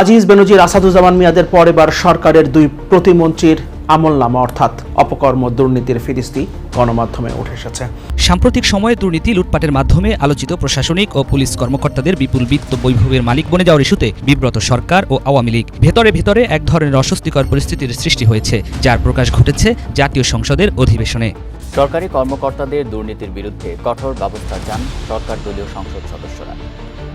আজিজ বেনজির আসাদুজ্জামান মিয়াদের পর এবার সরকারের দুই প্রতিমন্ত্রীর আমলনামা অর্থাৎ অপকর্ম দুর্নীতির ফিরিস্তি গণমাধ্যমে উঠে এসেছে। সাম্প্রতিক সময়ে দুর্নীতি লুটপাটের মাধ্যমে আলোচিত প্রশাসনিক ও পুলিশ কর্মকর্তাদের বিপুল বিত্ত বৈভবের মালিক বনে যাওয়ার ইস্যুতে বিব্রত সরকার ও আওয়ামী লীগ। ভেতরে ভেতরে এক ধরনের অস্বস্তিকর পরিস্থিতির সৃষ্টি হয়েছে যার প্রকাশ ঘটেছে জাতীয় সংসদের অধিবেশনে। সরকারি কর্মকর্তাদের দুর্নীতির বিরুদ্ধে কঠোর ব্যবস্থা চান সরকার দলীয় সংসদ সদস্যরা।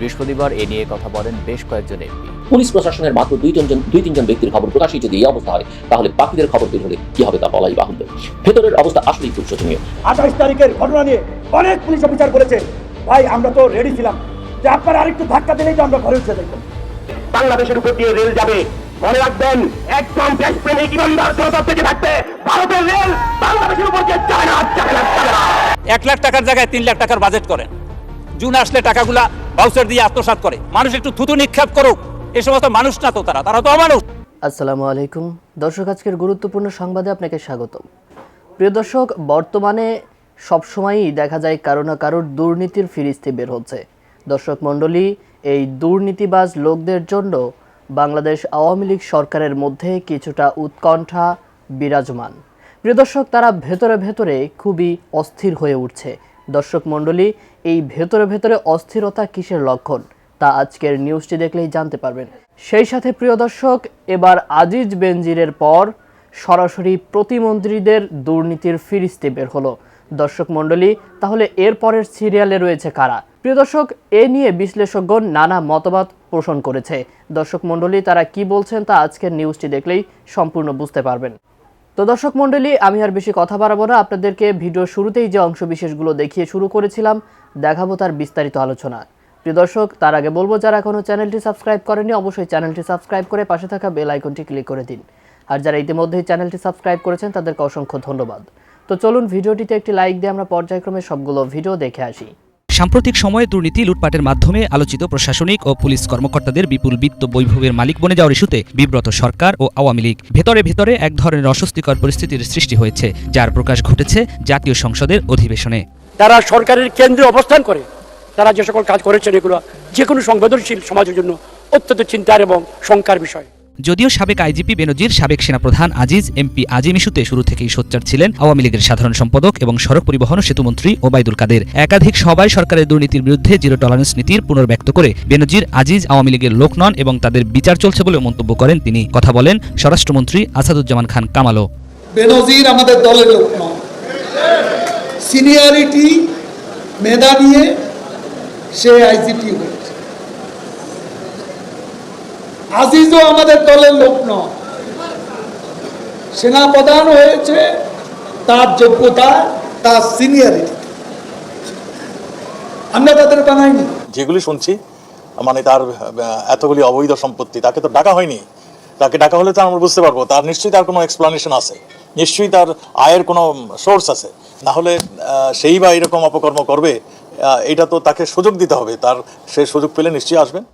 বৃহস্পতিবার এ নিয়ে কথা বলেন বেশ কয়েকজন এমপি। পুলিশ প্রশাসনের মাত্র দুই তিনজন দুই তিনজন ব্যক্তির খবর প্রকাশই যদি এই অবস্থা হয় তাহলে বাকিদের খবর বের হলে কি হবে তা বলাই বাহুল্য। ভেতরের অবস্থা আসলেই খুব শোচনীয়। আঠাশ তারিখের ঘটনা নিয়ে অনেক পুলিশ অফিসার বলেছে। ভাই আমরা তো রেডি ছিলাম। যে আপনারা আরেকটু ধাক্কা দিলেই তো আমরা ঘরে উঠে দেখব বাংলাদেশের উপর দিয়ে রেল যাবে। মনে রাখবেন একদম দেশপ্রেমিক ইমানদার জনতা থেকে থাকবে। ভারতের রেল বাংলাদেশের উপর দিয়ে না যাবে না এক লাখ টাকার জায়গায় তিন লাখ টাকার বাজেট করেন। জুন আসলে টাকাগুলা বাউচার দিয়ে আত্মসাৎ করে। মানুষ একটু থুতু নিক্ষেপ করুক। এই সমস্ত মানুষ না তো তারা তারা তো অমানুষ। আসসালামু আলাইকুম। দর্শক, আজকের গুরুত্বপূর্ণ সংবাদে আপনাকে স্বাগত প্রিয় দর্শক, বর্তমানে সবসময়ই দেখা যায় কারও না কারোর দুর্নীতির ফিরিস্তি বের হচ্ছে। দর্শক মণ্ডলী, এই দুর্নীতিবাজ লোকদের জন্য বাংলাদেশ আওয়ামী লীগ সরকারের মধ্যে কিছুটা উৎকণ্ঠা বিরাজমান। প্রিয় দর্শক, তারা ভেতরে ভেতরে খুবই অস্থির হয়ে উঠছে। দর্শক মণ্ডলী এই ভেতরে ভেতরে অস্থিরতা কিসের লক্ষণ? তা আজকের নিউজটি দেখলেই জানতে পারবেন। সেই সাথে প্রিয় দর্শক, এবার আজিজ বেনজিরের পর সরাসরি প্রতিমন্ত্রীদের দুর্নীতির ফিরিস্তি বের হলো। দর্শক মণ্ডলী, তাহলে এর পরের সিরিয়ালে রয়েছে কারা? প্রিয় দর্শক, এ নিয়ে বিশ্লেষকগণ নানা মতবাদ পোষণ করেছে। দর্শক মণ্ডলী, তারা কি বলছেন তা আজকের নিউজটি দেখলেই সম্পূর্ণ বুঝতে পারবেন। তো দর্শক মণ্ডলী, আমি আর বেশি কথা বাড়াবো না। আপনাদেরকে ভিডিও শুরুতেই যে অংশ বিশেষগুলো দেখিয়ে শুরু করেছিলাম দেখাবো তার বিস্তারিত আলোচনা। প্রিয় দর্শক, তার আগে বলব, যারা এখনও চ্যানেলটি সাবস্ক্রাইব করেনি অবশ্যই চ্যানেলটি সাবস্ক্রাইব করে পাশে থাকা বেল আইকনটি ক্লিক করে দিন। আর যারা ইতিমধ্যেই চ্যানেলটি সাবস্ক্রাইব করেছেন, তাদেরকে অসংখ্য ধন্যবাদ। তো চলুন, ভিডিওটিতে একটি লাইক দিয়ে আমরা পর্যায়ক্রমে সবগুলো ভিডিও দেখে আসি। সাম্প্রতিক সময়ে দুর্নীতি, লুটপাটের মাধ্যমে আলোচিত প্রশাসনিক ও পুলিশ কর্মকর্তাদের বিপুল বিত্ত বৈভবের মালিক বনে যাওয়ার ইস্যুতে বিব্রত সরকার ও আওয়ামী লীগ। ভেতরে ভেতরে এক ধরনের অস্বস্তিকর পরিস্থিতির সৃষ্টি হয়েছে, যার প্রকাশ ঘটেছে জাতীয় সংসদের অধিবেশনে। তারা সরকারের কেন্দ্রে অবস্থান করে তারা যে সকল কাজ করেছেন এগুলো যে কোনো সংবেদনশীল সমাজের জন্য অত্যন্ত চিন্তার এবং শঙ্কার বিষয়। যদিও সাবেক আইজিপি বেনজির সাবেক সেনাপ্রধান আজিজ এমপি আজিম ইস্যুতে শুরু থেকেই সোচ্চার ছিলেন আওয়ামী লীগের সাধারণ সম্পাদক এবং সড়ক পরিবহন ও সেতুমন্ত্রী ওবায়দুল কাদের। একাধিক সভায় সরকারের দুর্নীতির বিরুদ্ধে জিরো টলারেন্স নীতির পুনর্ব্যক্ত করে বেনজির আজিজ আওয়ামী লীগের লোক নন এবং তাদের বিচার চলছে বলে মন্তব্য করেন তিনি। কথা বলেন স্বরাষ্ট্রমন্ত্রী আসাদুজ্জামান খান কামালও। বেনজির আমাদের দলের লোক নয় সিনিয়রিটি মেধা নিয়ে সে আইজিপি হয়েছে। আজিজও আমাদের দলের লোক নয়। সেনাপ্রধান হয়েছে, তার যোগ্যতা, তার সিনিয়রিটি। আমরা তাদের বানাইনি। যেগুলি শুনছি মানে তার এতগুলি অবৈধ সম্পত্তি, তাকে তো ডাকা হয়নি। তাকে ডাকা হলে তো আমরা বুঝতে পারব, তার নিশ্চয়ই তার কোনো এক্সপ্লানেশন আছে। নিশ্চয়ই তার আয়ের কোনো সোর্স আছে। না হলে আহ, সেই বা এরকম অপকর্ম করবে এটা তো তাকে সুযোগ দিতে হবে। তার সে সুযোগ পেলে নিশ্চয়ই আসবেন।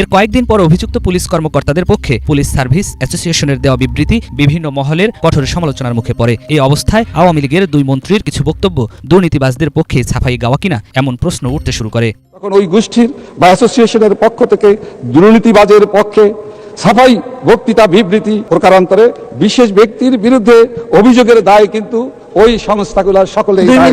এর কয়েকদিন পর অভিযুক্ত পুলিশ কর্মকর্তাদের পক্ষে পুলিশ সার্ভিস অ্যাসোসিয়েশনের দেওয়া বিবৃতি বিভিন্ন মহলের কঠোর সমালোচনার মুখে পড়ে। এই অবস্থায় আওয়ামী লীগের দুই মন্ত্রীর কিছু বক্তব্য দুর্নীতিবাজদের পক্ষে ছাপাই গাওয়া কিনা এমন প্রশ্ন উঠতে শুরু করে। তখন ওই গোষ্ঠীর বা অ্যাসোসিয়েশনের পক্ষ থেকে দুর্নীতিবাজের পক্ষে সাফাই বক্তৃতা বিবৃতি প্রকারান্তরে বিশেষ ব্যক্তির বিরুদ্ধে অভিযোগের দায় কিন্তু ওই সংস্থাগুলো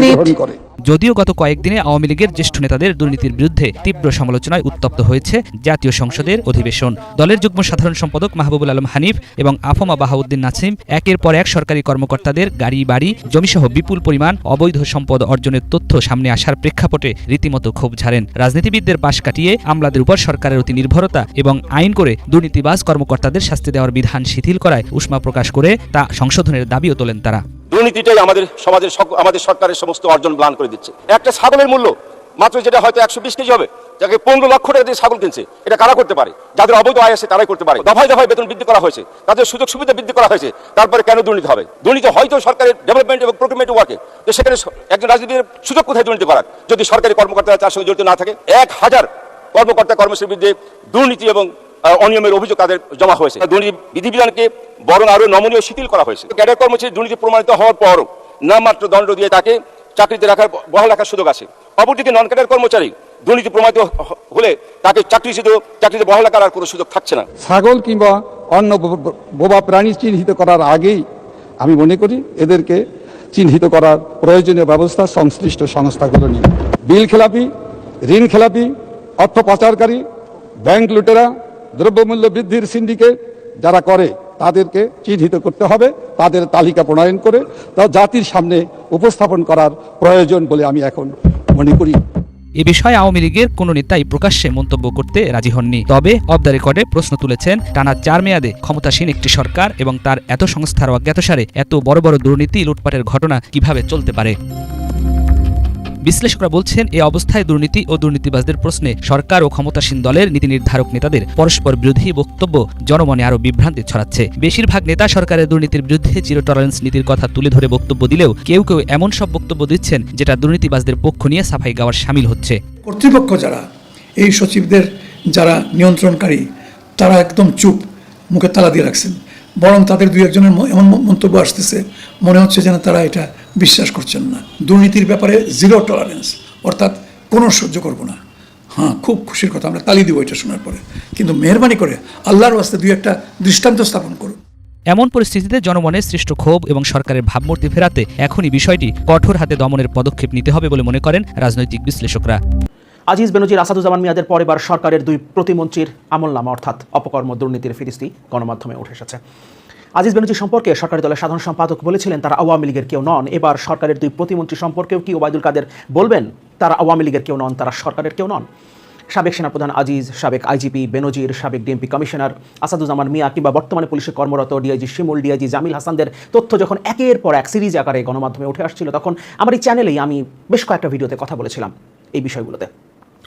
গ্রহণ করে। যদিও গত কয়েকদিনে আওয়ামী লীগের জ্যেষ্ঠ নেতাদের দুর্নীতির বিরুদ্ধে তীব্র সমালোচনায় উত্তপ্ত হয়েছে জাতীয় সংসদের অধিবেশন। দলের যুগ্ম সাধারণ সম্পাদক মাহবুবুল আলম হানিফ এবং আফমা বাহাউদ্দিন নাসিম একের পর এক সরকারি কর্মকর্তাদের গাড়ি বাড়ি জমিসহ বিপুল পরিমাণ অবৈধ সম্পদ অর্জনের তথ্য সামনে আসার প্রেক্ষাপটে রীতিমতো ক্ষোভ ঝাড়েন। রাজনীতিবিদদের পাশ কাটিয়ে আমলাদের উপর সরকারের অতি নির্ভরতা এবং আইন করে দুর্নীতিবাজ কর্মকর্তাদের শাস্তি দেওয়ার বিধান শিথিল করায় উষ্মা প্রকাশ করে তা সংশোধনের দাবিও তোলেন তারা। দুর্নীতিটাই আমাদের সমাজের আমাদের সরকারের সমস্ত অর্জন ম্লান করে দিচ্ছে। একটা ছাগলের মূল্য মাত্র যেটা হয়তো একশো বিশ কেজি হবে, যাকে পনেরো লক্ষ টাকা দিয়ে ছাগল কিনছে, এটা কারা করতে পারে? যাদের অবৈধ আয় আছে তারাই করতে পারে। দফায় দফায় বেতন বৃদ্ধি করা হয়েছে, তাদের সুযোগ সুবিধা বৃদ্ধি করা হয়েছে, তারপরে কেন দুর্নীতি হবে? দুর্নীতি হয়তো সরকারের ডেভেলপমেন্ট এবং প্রোক্রিমেন্ট ওয়ার্কে তো সেখানে একজন রাজনীতির সুযোগ কোথায় দুর্নীতি করার? যদি সরকারি কর্মকর্তারা তার সঙ্গে জড়িত না থাকে, এক হাজার কর্মকর্তা কর্মচারীর বিরুদ্ধে দুর্নীতি এবং অনিয়মের অভিযোগ তাদের জমা হয়েছে। দুর্নীতি বিধিবিধানকে বরং আরও নমনীয় শিথিল করা হয়েছে। ক্যাডার কর্মচারী দুর্নীতি প্রমাণিত হওয়ার পরও নামমাত্র দণ্ড দিয়ে তাকে চাকরিতে রাখার বহাল রাখার সুযোগ আছে। অপরদিকে নন ক্যাডার কর্মচারী দুর্নীতি প্রমাণিত হলে তাকে চাকরি চাকরিচ্যুত চাকরিতে বহাল রাখার আর কোনো সুযোগ থাকছে না। ছাগল কিংবা অন্য বোবা প্রাণী চিহ্নিত করার আগেই আমি মনে করি এদেরকে চিহ্নিত করার প্রয়োজনীয় ব্যবস্থা সংশ্লিষ্ট সংস্থাগুলো নিয়ে। বিল খেলাপি, ঋণ খেলাপি, অর্থ পাচারকারী, ব্যাংক লুটেরা, দ্রব্যমূল্য বৃদ্ধির সিন্ডিকেট যারা করে তাদেরকে চিহ্নিত করতে হবে, তাদের তালিকা প্রণয়ন করে, তা জাতির সামনে উপস্থাপন করার প্রয়োজন বলে আমি এখন মনে করি। এ বিষয়ে আওয়ামী লীগের কোনো নেতাই প্রকাশ্যে মন্তব্য করতে রাজি হননি। তবে অব দ্য রেকর্ডে প্রশ্ন তুলেছেন, টানা চার মেয়াদে ক্ষমতাসীন একটি সরকার এবং তার এত সংস্থার অজ্ঞাতসারে এত বড় বড় দুর্নীতি, লুটপাটের ঘটনা কীভাবে চলতে পারে? বিশ্লেষকরা বলছেন, এ অবস্থায় দুর্নীতি ও দুর্নীতিবাজদের প্রশ্নে সরকার ও ক্ষমতাসীন দলের নীতি নির্ধারক নেতাদের পরস্পর বিরোধী বক্তব্য জনমনে আরও বিভ্রান্তি ছড়াচ্ছে। বেশিরভাগ নেতা সরকারের দুর্নীতির বিরুদ্ধে জিরো টলারেন্স নীতির কথা তুলে ধরে বক্তব্য দিলেও কেউ কেউ এমন সব বক্তব্য দিচ্ছেন, যেটা দুর্নীতিবাজদের পক্ষ নিয়ে সাফাই গাওয়ার সামিল হচ্ছে। কর্তৃপক্ষ যারা, এই সচিবদের যারা নিয়ন্ত্রণকারী, তারা একদম চুপ, মুখে তালা দিয়ে রাখছেন। বরং তাদের দুই একজনের এমন মন্তব্য আসতেছে, মনে হচ্ছে যেন তারা এটা বিশ্বাস করছেন না। দুর্নীতির ব্যাপারে জিরো টলারেন্স অর্থাৎ কোনো সহ্য করব না। হ্যাঁ খুব খুশির কথা আমরা তালি দিব এটা শোনার পরে। কিন্তু মেহরবানি করে আল্লাহর ওয়াস্তে দুই একটা দৃষ্টান্ত স্থাপন করুন। এমন পরিস্থিতিতে জনমনের সৃষ্ট ক্ষোভ এবং সরকারের ভাবমূর্তি ফেরাতে এখনই বিষয়টি কঠোর হাতে দমনের পদক্ষেপ নিতে হবে বলে মনে করেন রাজনৈতিক বিশ্লেষকরা। আজিজ বেনজির আসাদুজ্জামান মিয়াদের পরেবার সরকারের দুই প্রতিমন্ত্রীর আমলনামা অর্থাৎ অপকর্ম দুর্নীতির ফিরিস্তি গণমাধ্যমে উঠে এসেছে। আজিজ বেনজির সম্পর্কে সরকারি দলের সাধারণ সম্পাদক বলেছিলেন, তারা আওয়ামী লীগের কেউ নন। এবার সরকারের দুই প্রতিমন্ত্রী সম্পর্কেও কি ওবায়দুল কাদের বলবেন? তারা আওয়ামী লীগের কেউ নন, তারা সরকারের কেউ নন। সাবেক সেনাপ্রধান আজিজ, সাবেক আইজিপি বেনজির, সাবেক ডিএমপি কমিশনার আসাদুজ্জামান মিয়া কিংবা বর্তমানে পুলিশে কর্মরত ডিআইজি শিমুল, ডিআইজি জামিল হাসানদের তথ্য যখন একের পর এক সিরিজ আকারে গণমাধ্যমে উঠে আসছিল, তখন আমার এই চ্যানেলেই আমি বেশ কয়েকটা ভিডিওতে কথা বলেছিলাম এই বিষয়গুলোতে।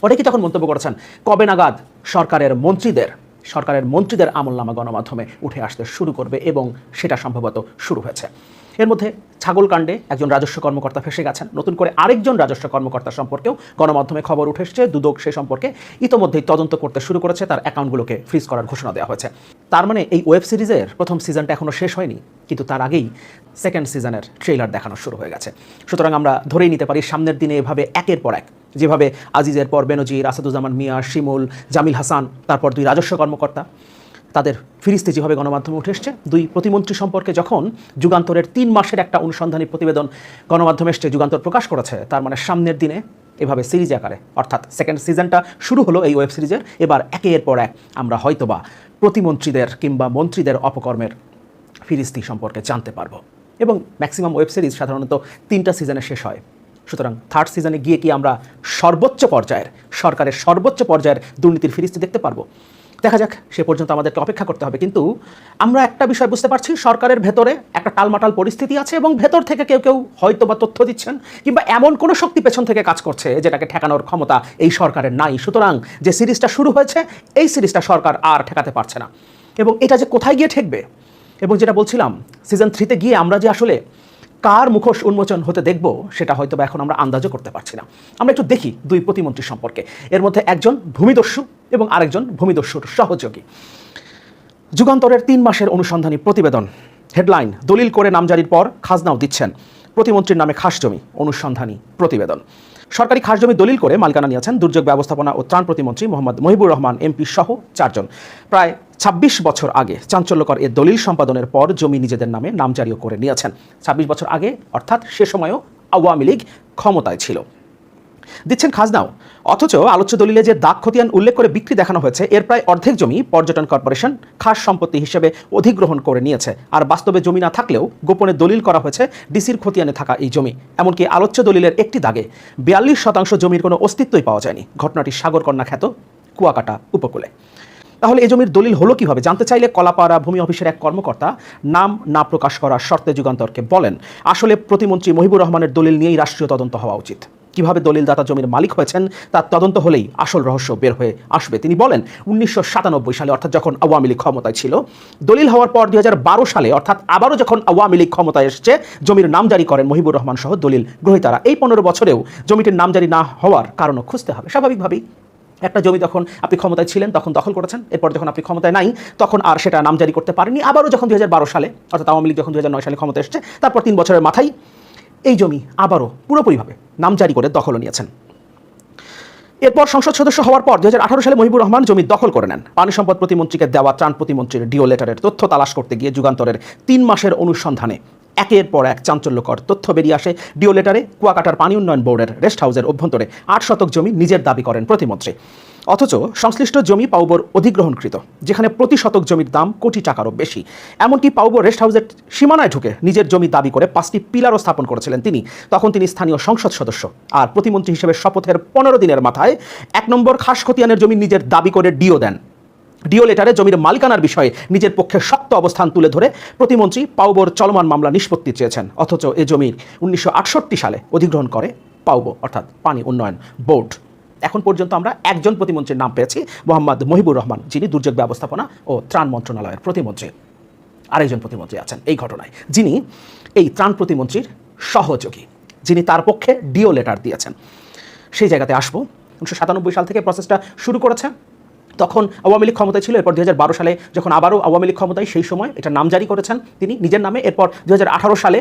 অনেকেই তখন মন্তব্য করেছেন, কবে নাগাদ সরকারের মন্ত্রীদের সরকারের মন্ত্রীদের আমলনামা গণমাধ্যমে উঠে আসতে শুরু করবে এবং সেটা সম্ভবত শুরু হয়েছে। এর মধ্যে ছাগলকাণ্ডে একজন রাজস্ব কর্মকর্তা ফেসে গেছেন। নতুন করে আরেকজন রাজস্ব কর্মকর্তা সম্পর্কেও গণমাধ্যমে খবর উঠে এসেছে। দুদক সে সম্পর্কে ইতোমধ্যেই তদন্ত করতে শুরু করেছে। তার অ্যাকাউন্টগুলোকে ফ্রিজ করার ঘোষণা দেওয়া হয়েছে। তার মানে এই ওয়েব সিরিজের প্রথম সিজনটা এখনও শেষ হয়নি, কিন্তু তার আগেই সেকেন্ড সিজনের ট্রেলার দেখানো শুরু হয়ে গেছে। সুতরাং আমরা ধরেই নিতে পারি, সামনের দিনে এভাবে একের পর এক যেভাবে আজিজের পর বেনজির, আসাদুজ্জামান মিয়া, শিমুল, জামিল হাসান, তারপর দুই রাজস্ব কর্মকর্তা, তাদের ফিরিস্তি যেভাবে গণমাধ্যমে উঠে এসছে, দুই প্রতিমন্ত্রী সম্পর্কে যখন যুগান্তরের তিন মাসের একটা অনুসন্ধানী প্রতিবেদন গণমাধ্যমে এসছে, যুগান্তর প্রকাশ করেছে, তার মানে সামনের দিনে এভাবে সিরিজ আকারে, অর্থাৎ সেকেন্ড সিজনটা শুরু হলো এই ওয়েব সিরিজের এবার একের পর এক আমরা হয়তোবা প্রতিমন্ত্রীদের কিংবা মন্ত্রীদের অপকর্মের ফিরিস্তি সম্পর্কে জানতে পারব। এবং ম্যাক্সিমাম ওয়েব সিরিজ সাধারণত তিনটা সিজনে শেষ হয়। সুতরাং থার্ড সিজনে গিয়ে কি আমরা সর্বোচ্চ পর্যায়ের, সরকারের সর্বোচ্চ পর্যায়ের দুর্নীতির ফিরিস্তি দেখতে পারব? দেখা যাক, সে পর্যন্ত আমাদেরকে অপেক্ষা করতে হবে। কিন্তু আমরা একটা বিষয় বুঝতে পারছি, সরকারের ভেতরে একটা টালমাটাল পরিস্থিতি আছে এবং ভেতর থেকে কেউ কেউ হয়তো বা তথ্য দিচ্ছেন কিংবা এমন কোনো শক্তি পেছন থেকে কাজ করছে যেটাকে ঠেকানোর ক্ষমতা এই সরকারের নাই। সুতরাং যে সিরিজটা শুরু হয়েছে, এই সিরিজটা সরকার আর ঠেকাতে পারছে না। এবং এটা যে কোথায় গিয়ে ঠেকবে? এবং যেটা বলছিলাম সিজন থ্রিতে গিয়ে আমরা যে আসলে কার মুখোশ উন্মোচন হতে দেখব, সেটা হয়তো এখন আমরা আন্দাজও করতে পারছি না। আমরা একটু দেখি দুই প্রতিমন্ত্রী সম্পর্কে। এর মধ্যে একজন ভূমিদস্যু এবং আরেকজন ভূমিদস্যুর সহযোগী। যুগান্তরের তিন মাসের অনুসন্ধানী প্রতিবেদন, হেডলাইন, দলিল করে নামজারির পর খাজনাও দিচ্ছেন। প্রতিমন্ত্রীর নামে খাস জমি, অনুসন্ধানী প্রতিবেদন। সরকারি খাস জমি দলিল করে মালিকানা নিয়েছেন দুর্যোগ ব্যবস্থাপনা ও ত্রাণ প্রতিমন্ত্রী মোহাম্মদ মহিবুর রহমান এমপি সহ চারজন। প্রায় ছাব্বিশ বছর আগে চাঞ্চল্যকর এ দলিল সম্পাদনের পর জমি নিজেদের নামে নামজারিও করে নিয়েছেন। ছাব্বিশ বছর আগে, অর্থাৎ সে সময়ও আওয়ামী লীগ ক্ষমতায় ছিল। দিচ্ছেন খাজনাও। অথচ আলোচ্য দলিলে যে দাগ খতিয়ান উল্লেখ করে বিক্রি দেখানো হয়েছে, এর প্রায় অর্ধেক জমি পর্যটন কর্পোরেশন খাস সম্পত্তি হিসেবে অধিগ্রহণ করে নিয়েছে। আর বাস্তবে জমি না থাকলেও গোপনে দলিল করা হয়েছে ডিসির খতিয়ানে থাকা এই জমি। এমনকি আলোচ্য দলিলের একটি দাগে বিয়াল্লিশ শতাংশ জমির কোনো অস্তিত্বই পাওয়া যায়নি। ঘটনাটি সাগরকন্যা খ্যাত কুয়াকাটা উপকূলে। তাহলে এই জমির দলিল হলো কীভাবে? জানতে চাইলে কলাপাড়া ভূমি অফিসের এক কর্মকর্তা নাম না প্রকাশ করার শর্তে যুগান্তরকে বলেন। আসলে প্রতিমন্ত্রী মহিবুর রহমানের দলিল নিয়েই রাষ্ট্রীয় তদন্ত হওয়া উচিত। কীভাবে দলিলদাতা জমির মালিক হয়েছেন, তার তদন্ত হলেই আসল রহস্য বের হয়ে আসবে। তিনি বলেন, উনিশশো সাতানব্বই সালে, অর্থাৎ যখন আওয়ামী লীগ ক্ষমতায় ছিল, দলিল হওয়ার পর দুই হাজার বারো সালে, অর্থাৎ আবারও যখন আওয়ামী লীগ ক্ষমতায় এসছে, জমির নাম জারি করেন মহিবুর রহমান সহ দলিল গ্রহীতারা। এই পনেরো বছরেও জমিটির নাম জারি না হওয়ার কারণও খুঁজতে হবে, স্বাভাবিকভাবেই। একটা জমি যখন আপনি ক্ষমতায় ছিলেন, তখন দখল করেছেন, এরপর যখন আপনি ক্ষমতায় নাই, তখন আর সেটা নামজারি করতে পারেনি আবারও যখন দু হাজার বারো সালে, অর্থাৎ আওয়ামী লীগ যখন দুই হাজার নয় সালে ক্ষমতা এসছে, তারপর তিন বছরের মাথায় এই জমি আবারও পুরোপুরিভাবে নামজারি করে দখল নিয়েছেন। এরপর সংসদ সদস্য হওয়ার পর দু হাজার আঠারো সালে মহিবুর রহমান জমি দখল করে নেন। পানি সম্পদ প্রতিমন্ত্রীকে দেওয়া ত্রাণ প্রতিমন্ত্রীর ডিও লেটারের তথ্য তালাশ করতে গিয়ে যুগান্তরের তিন মাসের অনুসন্ধানে একের পর এক চাঞ্চল্যকর তথ্য বেরিয়ে আসে ডিও লেটারে কুয়াকাটার পানি উন্নয়ন বোর্ডের রেস্ট হাউসের অভ্যন্তরে আট শতক জমি নিজের দাবি করেন প্রতিমন্ত্রী। অথচ সংশ্লিষ্ট জমি পাউবর অধিগ্রহণকৃত, যেখানে প্রতি শতক জমির দাম কোটি টাকারও বেশি। এমনকি পাউবর রেস্ট হাউসের সীমানায় ঢুকে নিজের জমি দাবি করে পাঁচটি পিলারও স্থাপন করেছিলেন তিনি। তখন তিনি স্থানীয় সংসদ সদস্য। আর প্রতিমন্ত্রী হিসেবে শপথের পনেরো দিনের মাথায় এক নম্বর খাস খতিয়ানের জমি নিজের দাবি করে ডিও দেন। ডিও লেটারে জমির মালিকানার বিষয়ে নিজের পক্ষে শক্ত অবস্থান তুলে ধরে প্রতিমন্ত্রী পাউবোর চলমান মামলা নিষ্পত্তি চেয়েছেন। অথচ এ জমির উনিশশো আটষট্টি সালে অধিগ্রহণ করে পাউবো অর্থাৎ পানি উন্নয়ন বোর্ড। এখন পর্যন্ত আমরা একজন প্রতিমন্ত্রীর নাম পেয়েছি, মোহাম্মদ মহিবুর রহমান, যিনি দুর্যোগ ব্যবস্থাপনা ও ত্রাণ মন্ত্রণালয়ের প্রতিমন্ত্রী। আরেকজন প্রতিমন্ত্রী আছেন এই ঘটনায়, যিনি এই ত্রাণ প্রতিমন্ত্রীর সহযোগী, যিনি তার পক্ষে ডিও লেটার দিয়েছেন। সেই জায়গাতে আসব। উনিশশো সাতানব্বই সাল থেকে প্রসেসটা শুরু করেছে। তখন আওয়ামী লীগ ক্ষমতায় ছিল, এরপর দু হাজার বারো সালে যখন আবারও আওয়ামী লীগ ক্ষমতায়, সেই সময় এটা নাম জারি করেছেন তিনি নিজের নামে। এরপর দু হাজার আঠারো সালে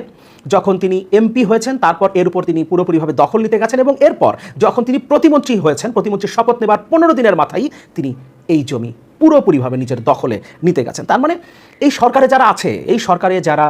যখন তিনি এমপি হয়েছেন, তারপর এর উপর তিনি পুরোপুরিভাবে দখল নিতে গেছেন এবং এরপর যখন তিনি প্রতিমন্ত্রী হয়েছেন, প্রতিমন্ত্রীর শপথ নেবার পনেরো দিনের মাথায় তিনি এই জমি পুরোপুরিভাবে নিজের দখলে নিতে গেছেন। তার মানে এই সরকারে যারা আছে, এই সরকারে যারা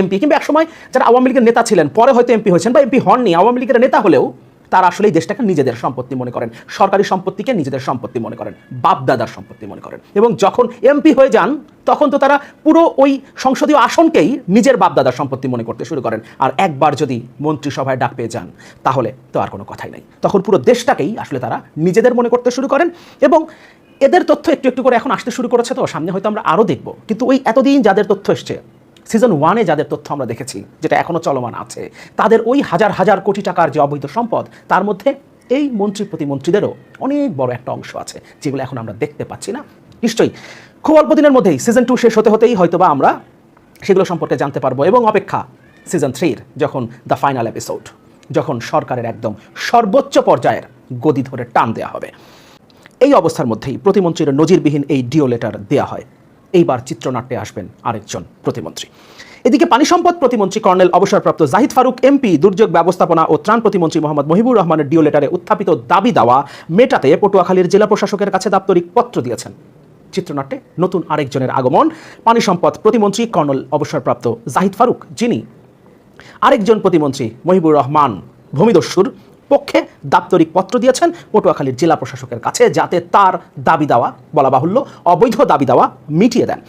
এমপি, কিংবা একসময় যারা আওয়ামী লীগের নেতা ছিলেন, পরে হয়তো এমপি হয়েছেন বা এমপি হননি, আওয়ামী লীগের নেতা হলেও তারা আসলে এই দেশটাকে নিজেদের সম্পত্তি মনে করেন। সরকারি সম্পত্তিকে নিজেদের সম্পত্তি মনে করেন। বাপদাদার সম্পত্তি মনে করেন। এবং যখন এমপি হয়ে যান, তখন তো তারা পুরো ওই সংসদীয় আসনকেই নিজের বাপদাদার সম্পত্তি মনে করতে শুরু করেন। আর একবার যদি মন্ত্রিসভায় ডাক পেয়ে যান, তাহলে তো আর কোনো কথাই নাই। তখন পুরো দেশটাকেই আসলে তারা নিজেদের মনে করতে শুরু করেন। এবং এদের তথ্য একটু একটু করে এখন আসতে শুরু করেছে তো, সামনে হয়তো আমরা আরও দেখব। কিন্তু ওই এতদিন যাদের তথ্য এসছে সিজন ওয়ানে যাদের তথ্য আমরা দেখেছি, যেটা এখনও চলমান আছে, তাদের ওই হাজার হাজার কোটি টাকার যে অবৈধ সম্পদ, তার মধ্যে এই মন্ত্রী প্রতিমন্ত্রীদেরও অনেক বড় একটা অংশ আছে, যেগুলো এখন আমরা দেখতে পাচ্ছি না। নিশ্চয়ই, খুব অল্প দিনের মধ্যেই সিজন টু শেষ হতে হতেই হয়তোবা আমরা সেগুলো সম্পর্কে জানতে পারব এবং অপেক্ষা সিজন থ্রির যখন দ্য ফাইনাল এপিসোড যখন সরকারের একদম সর্বোচ্চ পর্যায়ের গদি ধরে টান দেওয়া হবে। এই অবস্থার মধ্যেই প্রতিমন্ত্রীর নজিরবিহীন এই ডিও লেটার দেওয়া হয়। এইবার চিত্রনাট্যে আসবেন আরেকজন প্রতিমন্ত্রী। এদিকে পানি সম্পদ প্রতিমন্ত্রী কর্নেল অবসরপ্রাপ্ত জাহিদ ফারুক, এমপি, দুর্যোগ ব্যবস্থাপনা ও ত্রাণ প্রতিমন্ত্রী মোহাম্মদ মহিবুর রহমানের ডিও লেটারে উত্থাপিত দাবি দাওয়া মেটাতে পটুয়াখালীর জেলা প্রশাসকের কাছে দাপ্তরিক পত্র দিয়েছেন। চিত্রনাট্যে নতুন আরেকজনের আগমন, পানি সম্পদ প্রতিমন্ত্রী কর্নেল অবসরপ্রাপ্ত জাহিদ ফারুক, যিনি আরেকজন প্রতিমন্ত্রী মহিবুর রহমান ভূমিদস্যুর পক্ষে দাপ্তরিক পত্র দিয়েছেন পটুয়াখালীর জেলা প্রশাসকের কাছে, যাতে তার দাবি দেওয়া বলা বাহুল্য, অবৈধ দাবি দেওয়া মিটিয়ে দেন।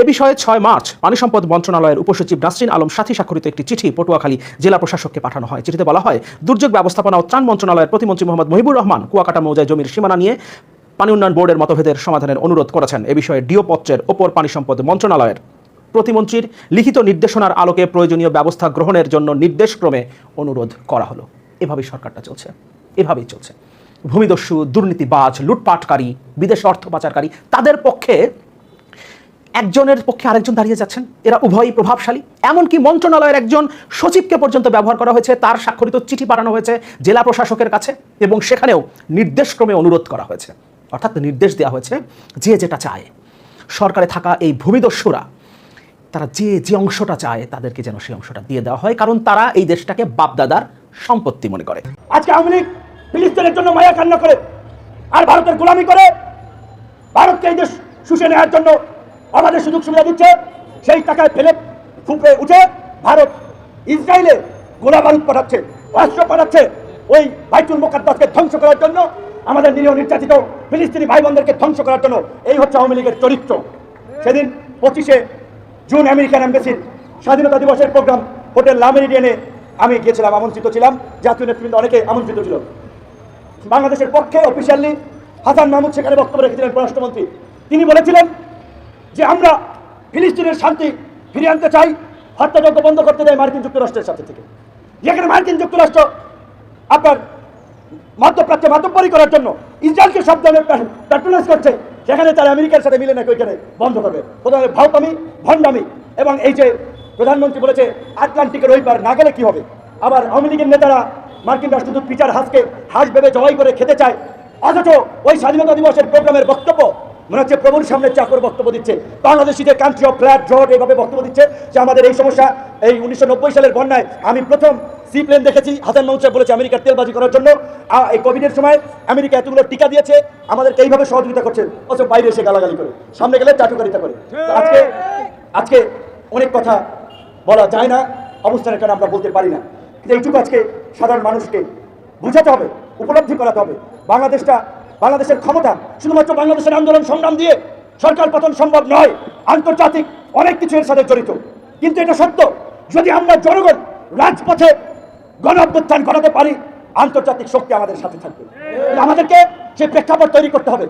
এ বিষয়ে ছয় মার্চ পানি সম্পদ মন্ত্রণালয়ের উপসচিব নাসরিন আলম সাথী স্বাক্ষরিত একটি চিঠি পটুয়াখালী জেলা প্রশাসককে পাঠানো হয়। চিঠিতে বলা হয়, দুর্যোগ ব্যবস্থাপনা ও ত্রাণ মন্ত্রণালয়ের প্রতিমন্ত্রী মোহাম্মদ মহিবুর রহমান কুয়াকাটা মৌজায় জমির সীমানা নিয়ে পানি উন্নয়ন বোর্ডের মতভেদের সমাধানের অনুরোধ করেছেন। এ বিষয়ে ডিও পত্রের ওপর পানি সম্পদ মন্ত্রণালয়ের প্রতিমন্ত্রীর লিখিত নির্দেশনার আলোকে প্রয়োজনীয় ব্যবস্থা গ্রহণের জন্য নির্দেশক্রমে অনুরোধ করা হলো। এভাবেই সরকারটা চলছে। এভাবেই চলছে। ভূমিদস্যু, দুর্নীতিবাজ, লুটপাটকারী, বিদেশ অর্থ পাচারকারী, তাদের পক্ষে একজনের পক্ষে আরেকজন দাঁড়িয়ে যাচ্ছেন। এরা উভয়ই প্রভাবশালী। এমনকি মন্ত্রণালয়ের একজন সচিবকে পর্যন্ত ব্যবহার করা হয়েছে, তার স্বাক্ষরিত চিঠি পাঠানো হয়েছে জেলা প্রশাসকের কাছে এবং সেখানেও নির্দেশক্রমে অনুরোধ করা হয়েছে। অর্থাৎ নির্দেশ দেওয়া হয়েছে যে যেটা চায়। সরকারে থাকা এই ভূমিদস্যুরা, তারা যে যে অংশটা চায়, তাদেরকে যেন সেই অংশটা দিয়ে দেওয়া হয়। কারণ তারা এই দেশটাকে বাপদাদার সম্পত্তি মনে করে। আজকে আওয়ামী লীগ ফিলিস্তিনের জন্য মায়া কান্না করে আর ভারতের গোলামি করে, ভারতকে এই দেশ শুষে নেওয়ার জন্য আমাদের সুযোগ সুবিধা দিচ্ছে, সেই টাকায় ফেলে ফুঁপে উঠে ভারত ইসরায়েলে গোলা বারুদ পাঠাচ্ছে, অস্ত্র পাঠাচ্ছে, ওই বাইতুল মোকাদ্দাসকে ধ্বংস করার জন্য, আমাদের নিরীহ নির্যাতিত ফিলিস্তিনি ভাই বোনদেরকে ধ্বংস করার জন্য এই হচ্ছে আওয়ামী লীগের চরিত্র। সেদিন পঁচিশে জুন আমেরিকান এম্বাসির স্বাধীনতা দিবসের প্রোগ্রাম, হোটেল লামেরিডিয়ানে আমি গিয়েছিলাম, আমন্ত্রিত ছিলাম। জাতীয় নেতৃবৃন্দ অনেকে আমন্ত্রিত ছিল। বাংলাদেশের পক্ষে অফিসিয়ালি হাসান মাহমুদ সেখানে বক্তব্য রেখেছিলেন পররাষ্ট্রমন্ত্রী। তিনি বলেছিলেন যে আমরা ফিলিস্তিনের শান্তি ফিরিয়ে আনতে চাই, হত্যাযজ্ঞ বন্ধ করতে চাই মার্কিন যুক্তরাষ্ট্রের সাথে থেকে। যেখানে মার্কিন যুক্তরাষ্ট্র আপনার মধ্যপ্রাচ্যে মাতব্বরি করার জন্য ইসরায়েলকে সব ধরনের প্যাট্রোনাইজ করছে, সেখানে তারা আমেরিকার সাথে মিলে নাকি ওইখানে বন্ধ করবে। প্রথমে ভাওতামি ভণ্ডামি এবং এই যে প্রধানমন্ত্রী বলেছে, আটলান্টিকের ওই না গেলে কি হবে? আবার আওয়ামী লীগের নেতারা মার্কিন রাষ্ট্রদূত পিটার হাসকে হাঁস ভেবে জবাই করে খেতে চায়। অথচ ওই স্বাধীনতা দিবসের প্রোগ্রামের বক্তব্য, মনে হচ্ছে প্রভুর সামনে চাকর বক্তব্য দিচ্ছে। বাংলাদেশিদের কান্ট্রি অফ ফ্ল্যাট জট এইভাবে বক্তব্য দিচ্ছে যে আমাদের এই সমস্যা, এই উনিশশো নব্বই সালের বন্যায় আমি প্রথম সি প্লেন দেখেছি, হাসান সাহেব বলেছে আমেরিকার তেলবাজি করার জন্য। এই কোভিডের সময় আমেরিকা এতগুলো টিকা দিয়েছে, আমাদেরকে এইভাবে সহযোগিতা করছে, অথচ বাইরে এসে গালাগালি করে, সামনে গেলে চাটুকারিতা করে। আজকে আজকে অনেক কথা বলা যায় না, অবস্থানের কারণে আমরা বলতে পারি না। কিন্তু এইটুকু আজকে সাধারণ মানুষকে বুঝাতে হবে, উপলব্ধি করাতে হবে। বাংলাদেশটা, বাংলাদেশের ক্ষমতা শুধুমাত্র বাংলাদেশের আন্দোলন সংগ্রাম দিয়ে সরকার পতন সম্ভব নয়, আন্তর্জাতিক অনেক কিছু এর সাথে জড়িত। কিন্তু এটা সত্য, যদি আমরা জনগণ রাজপথে গণ অভ্যুত্থান করাতে পারি, আন্তর্জাতিক শক্তি আমাদের সাথে থাকবে। আমাদেরকে সেই প্রেক্ষাপট তৈরি করতে হবে।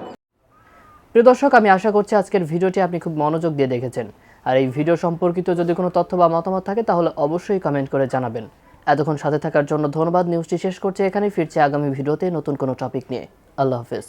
প্রিয় দর্শক, আমি আশা করছি আজকের ভিডিওটি আপনি খুব মনোযোগ দিয়ে দেখেছেন। আর এই ভিডিও সম্পর্কিত যদি কোনো তথ্য বা মতামত থাকে, তাহলে অবশ্যই কমেন্ট করে জানাবেন। এতক্ষণ সাথে থাকার জন্য ধন্যবাদ। নিউজটি শেষ করছে এখানেই, ফিরছে আগামী ভিডিওতে নতুন কোনো টপিক নিয়ে। আল্লাহ হাফেজ।